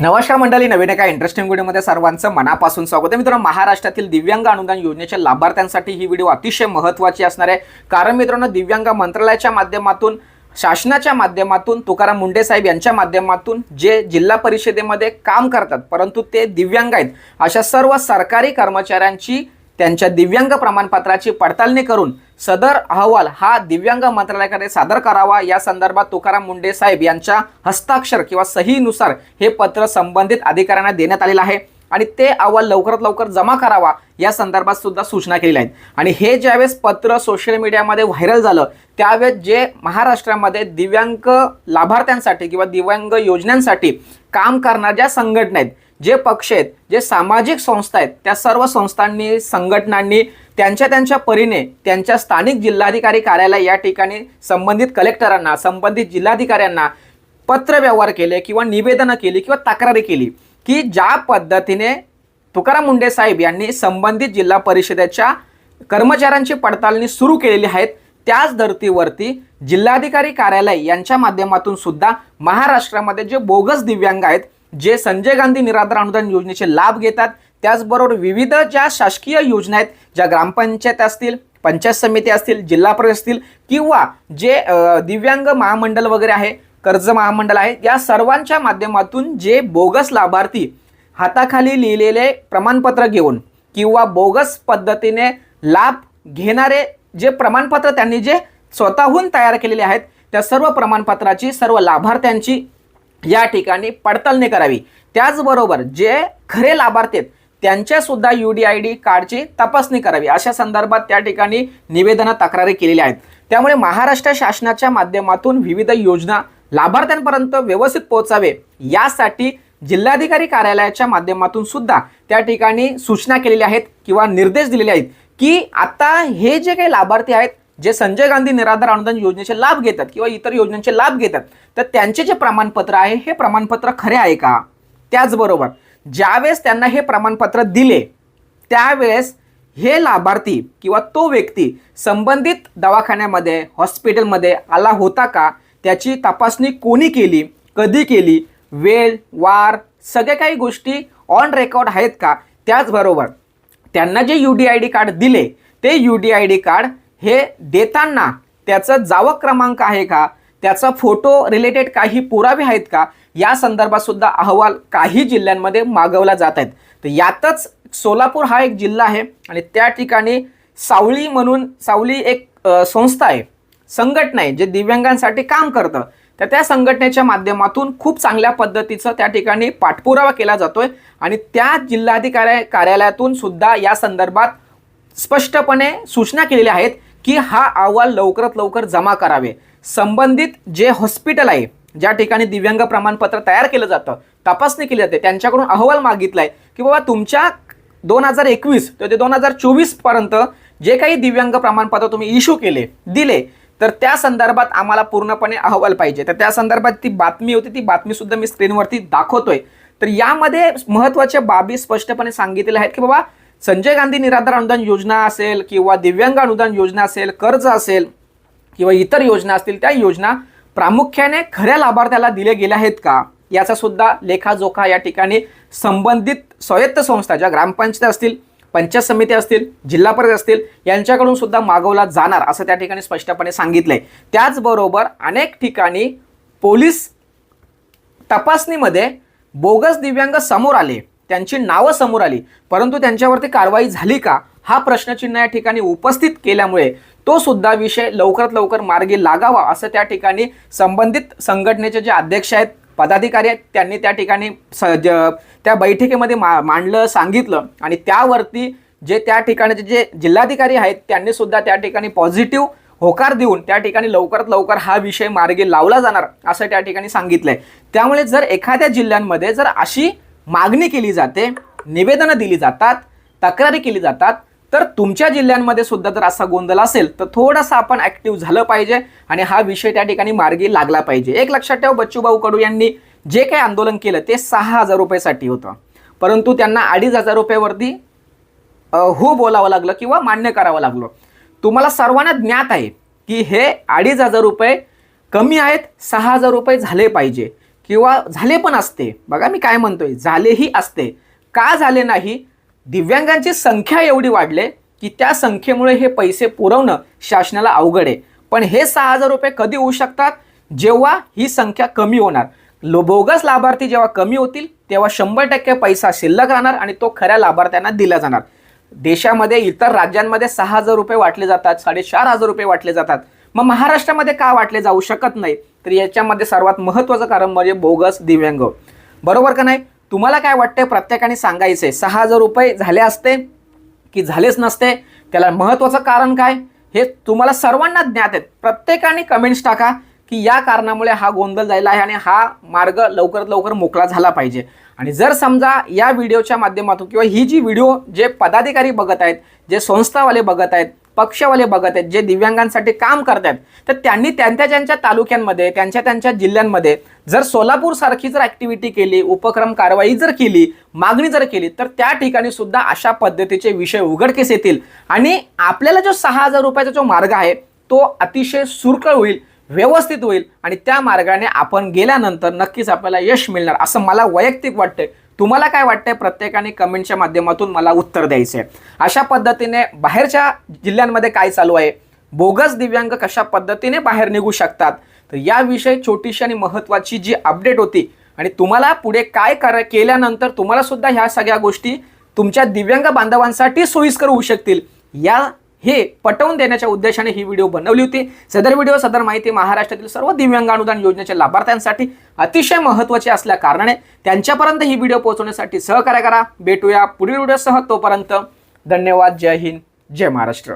नमस्कार मंडळी नवीन एका इंटरेस्टिंग व्हिडिओमध्ये सर्वांचं मनापासून स्वागत आहे. मित्रांनो महाराष्ट्रातील दिव्यांग अनुदान योजनेच्या लाभार्थ्यांसाठी ही व्हिडिओ अतिशय महत्त्वाची असणार आहे. कारण मित्रांनो दिव्यांग मंत्रालयाच्या माध्यमातून शासनाच्या माध्यमातून तुकाराम मुंडे साहेब यांच्या माध्यमातून जे जिल्हा परिषदेमध्ये काम करतात परंतु ते दिव्यांग आहेत अशा सर्व सरकारी कर्मचाऱ्यांची त्यांच्या दिव्यांग प्रमाणपत्राची पडताळणी करून सदर अहवाल हा दिव्यांग मंत्रालयाकडे सादर करावा. या संदर्भात तुकाराम मुंडे साहेब यांच्या हस्ताक्षर किंवा सहीनुसार हे पत्र संबंधित अधिकाऱ्यांना देण्यात आलेलं आहे आणि ते अहवाल लवकरात लवकर जमा करावा या संदर्भात सुद्धा सूचना केलेल्या आहेत. आणि हे ज्यावेळेस पत्र सोशल मीडियामध्ये व्हायरल झालं त्यावेळेस जे महाराष्ट्रामध्ये दिव्यांग लाभार्थ्यांसाठी किंवा दिव्यांग योजनांसाठी काम करणाऱ्या ज्या संघटना आहेत जे पक्ष आहेत जे सामाजिक संस्था आहेत त्या सर्व संस्थांनी संघटनांनी त्यांच्या त्यांच्या परीने त्यांच्या स्थानिक जिल्हाधिकारी कार्यालय या ठिकाणी संबंधित कलेक्टरांना संबंधित जिल्हाधिकाऱ्यांना पत्रव्यवहार केले किंवा निवेदनं केली किंवा तक्रारी केली की ज्या पद्धतीने तुकाराम मुंडे साहेब यांनी संबंधित जिल्हा परिषदेच्या कर्मचाऱ्यांची पडताळणी सुरू केलेली आहेत त्याच धर्तीवरती जिल्हाधिकारी कार्यालय यांच्या माध्यमातून सुद्धा महाराष्ट्रामध्ये जे बोगस दिव्यांग आहेत जे संजय गांधी निराधार अनुदान योजनेचे लाभ घेतात त्याचबरोबर विविध ज्या शासकीय योजना आहेत ज्या ग्रामपंचायत असतील पंचायत समिती असतील जिल्हा परिषद असतील किंवा जे दिव्यांग महामंडळ वगैरे आहे कर्ज महामंडळ आहे या सर्वांच्या माध्यमातून जे बोगस लाभार्थी हाताखाली लिहिलेले प्रमाणपत्र घेऊन किंवा बोगस पद्धतीने लाभ घेणारे जे प्रमाणपत्र त्यांनी जे स्वतःहून तयार केलेले आहेत त्या सर्व प्रमाणपत्राची सर्व लाभार्थ्यांची या ठिकाणी पडताळणी करावी. त्याचबरोबर जे खरे लाभार्थी आहेत त्यांच्यासुद्धा यू डी आय डी कार्डची तपासणी करावी. अशा संदर्भात त्या ठिकाणी निवेदनं तक्रारी केलेल्या आहेत. त्यामुळे महाराष्ट्र शासनाच्या माध्यमातून विविध योजना लाभार्थ्यांपर्यंत व्यवस्थित पोहोचावे यासाठी जिल्हाधिकारी कार्यालयाच्या माध्यमातून सुद्धा त्या ठिकाणी सूचना केलेल्या आहेत किंवा निर्देश दिलेले आहेत की आता हे जे काही लाभार्थी आहेत जे संजय गांधी निराधार अनुदान योजनेचे लाभ घेतात किंवा इतर योजनांचे लाभ घेतात तर त्यांचे जे प्रमाणपत्र आहे हे प्रमाणपत्र खरे आहे का? त्याचबरोबर ज्यावेळेस त्यांना हे प्रमाणपत्र दिले त्यावेळेस हे लाभार्थी किंवा तो व्यक्ती संबंधित दवाखान्यामध्ये हॉस्पिटलमध्ये आला होता का? त्याची तपासणी कोणी केली कधी केली वेळ वार सगळ्या काही गोष्टी ऑन रेकॉर्ड आहेत का? त्याचबरोबर त्यांना जे U D I D card दिले ते U D I D card हे देताना त्याचं जावक क्रमांक आहे का? त्याचा फोटो रिलेटेड काही पुरावे आहेत का? या संदर्भात सुद्धा अहवाल काही जिल्ह्यांमध्ये मागवला जात आहेत. तर यातच सोलापूर हा एक जिल्हा आहे आणि त्या ठिकाणी सावळी म्हणून सावली एक संस्था आहे संघटना आहे जे दिव्यांगांसाठी काम करतं. तर त्या संघटनेच्या माध्यमातून खूप चांगल्या पद्धतीचं त्या ठिकाणी पाठपुरावा केला जातोय आणि त्या जिल्हाधिकारी कार्यालयातून सुद्धा या संदर्भात स्पष्टपणे सूचना केलेल्या आहेत की हा अहवाल लवकरात लवकर जमा करावे. संबंधित जे हॉस्पिटल आहे ज्या ठिकाणी दिव्यांग प्रमाणपत्र तयार केलं जातं तपासणी केली जाते त्यांच्याकडून अहवाल मागितला आहे की बाबा तुमच्या दोन हजार एकवीस ते दोन हजार चोवीसपर्यंत जे काही दिव्यांग प्रमाणपत्र तुम्ही इश्यू केले दिले तर त्या संदर्भात आम्हाला पूर्णपणे अहवाल पाहिजे. तर त्या संदर्भात ती बातमी होती ती बातमीसुद्धा मी स्क्रीनवरती दाखवतोय. तर यामध्ये महत्त्वाच्या बाबी स्पष्टपणे सांगितलेल्या आहेत की बाबा संजय गांधी निराधार अनुदान योजना असेल किंवा दिव्यांग अनुदान योजना असेल कर्ज असेल किंवा इतर योजना असतील त्या योजना प्रामुख्याने खऱ्या लाभार्थ्याला दिल्या गेल्या आहेत का? याचा सुद्धा लेखाजोखा या ठिकाणी संबंधित स्वायत्त संस्था ज्या ग्रामपंचायत असतील पंचायत समिती असतील जिल्हा परिषद असतील यांच्याकडून सुद्धा मागवला जाणार असं त्या ठिकाणी स्पष्टपणे सांगितलंय. त्याचबरोबर अनेक ठिकाणी पोलीस तपासणीमध्ये बोगस दिव्यांग समोर आले. त्यांची नावं समोर आली. परंतु त्यांच्यावरती कारवाई झाली का? हा प्रश्नचिन्ह या ठिकाणी उपस्थित केल्यामुळे तो सुद्धा विषय लवकरात लवकर मार्गी लागावा असं त्या ठिकाणी संबंधित संघटनेचे जे अध्यक्ष आहेत पदाधिकारी आहेत त्यांनी त्या ठिकाणी स ज- त्या बैठकीमध्ये मा मांडलं सांगितलं. आणि त्यावरती जे त्या ठिकाणचे जे जिल्हाधिकारी आहेत त्यांनी सुद्धा त्या ठिकाणी पॉझिटिव्ह होकार देऊन त्या ठिकाणी लवकरात लवकर हा विषय मार्गी लावला जाणार असं त्या ठिकाणी सांगितलं आहे त्यामुळे जर एखाद्या जिल्ह्यांमध्ये जर अशी मागणी केली जाते निवेदनं दिली जातात तक्रारी केली जातात. तर तुमच्या जिल्ह्यांमध्ये सुद्धा जर असा गोंधळ असेल तर थोडंसं आपण ॲक्टिव्ह झालं पाहिजे आणि हा विषय त्या ठिकाणी मार्गी लागला पाहिजे. एक लक्षात ठेव बच्चूभाऊ कडू यांनी जे काही आंदोलन केलं ते सहा हजार रुपयासाठी होतं. परंतु त्यांना अडीच हजार रुपयावरती हो बोलावं लागलं किंवा मान्य करावं लागलं. तुम्हाला सर्वांना ज्ञात आहे की हे अडीच हजार रुपये कमी आहेत सहा हजार रुपये झाले पाहिजे. किंवा झाले पण असते. बघा मी काय म्हणतोय. झालेही असते. का झाले नाही? दिव्यांगांची संख्या एवढी वाढले की त्या संख्येमुळे हे पैसे पुरवणं शासनाला अवघड आहे. पण हे सहा हजार रुपये कधी होऊ शकतात? जेव्हा ही संख्या कमी होणार. लो बोगस लाभार्थी जेव्हा कमी होतील तेव्हा शंभर टक्के पैसा शिल्लक राहणार आणि तो खऱ्या लाभार्थ्यांना दिला जाणार. देशामध्ये इतर राज्यांमध्ये सहा हजार रुपये वाटले जातात साडेचार हजार रुपये वाटले जातात. मग महाराष्ट्रामध्ये का वाटले जाऊ शकत नाही? तर याच्यामध्ये सर्वात महत्त्वाचं कारण म्हणजे बोगस दिव्यांग. बरोबर का नाही? तुम्हाला काय वाटतंय? प्रत्येकाने सांगायचंय. सहा हजार रुपये झाले असते की झालेच नसते? त्याला महत्त्वाचं कारण काय? हे तुम्हाला सर्वांना ज्ञात आहेत. प्रत्येकाने कमेंट्स टाका की या कारणामुळे हा गोंधळ झालेला आहे आणि हा मार्ग लवकरात लवकर मोकळा झाला पाहिजे. आणि जर समजा या व्हिडिओच्या माध्यमातून किंवा ही जी व्हिडिओ जे पदाधिकारी बघत आहेत जे संस्थावाले बघत आहेत पक्षवाले बघत आहेत जे दिव्यांगांसाठी काम करत आहेत तर त्यांनी त्यांच्या त्यांच्या तालुक्यांमध्ये त्यांच्या त्यांच्या जिल्ह्यांमध्ये जर सोलापूर सारखी जर ऍक्टिव्हिटी केली उपक्रम कारवाई जर केली मागणी जर केली तर त्या ठिकाणी सुद्धा अशा पद्धतीचे विषय उघडकीस येतील. आणि आपल्याला जो सहा हजार रुपयाचा जो मार्ग आहे तो अतिशय सुरकळ होईल व्यवस्थित होईल आणि त्या मार्गाने आपण गेल्यानंतर नक्कीच आपल्याला यश मिळणार असं मला वैयक्तिक वाटतंय. तुम्हाला काय वाटतंय? प्रत्येकाने कमेंटच्या माध्यमातून मला उत्तर द्यायचं आहे अशा पद्धतीने बाहेरच्या जिल्ह्यांमध्ये काय चालू आहे? बोगस दिव्यांग कशा पद्धतीने बाहेर निघू शकतात? तर याविषयी छोटीशी आणि महत्त्वाची जी अपडेट होती आणि तुम्हाला पुढे काय कर केल्यानंतर तुम्हाला सुद्धा ह्या सगळ्या गोष्टी तुमच्या दिव्यांग बांधवांसाठी सोयीस्कर होऊ शकतील. या हे पटवून देण्याच्या उद्देशाने ही व्हिडिओ बनवली होती. सदर व्हिडिओ सदर माहिती महाराष्ट्रातील सर्व दिव्यांग अनुदान योजनेच्या लाभार्थ्यांसाठी अतिशय महत्त्वाची असल्या कारणाने त्यांच्यापर्यंत ही व्हिडिओ पोहोचवण्यासाठी सहकार्य करा. भेटूया पुढील व्हिडिओसह तोपर्यंत धन्यवाद. जय हिंद. जय महाराष्ट्र.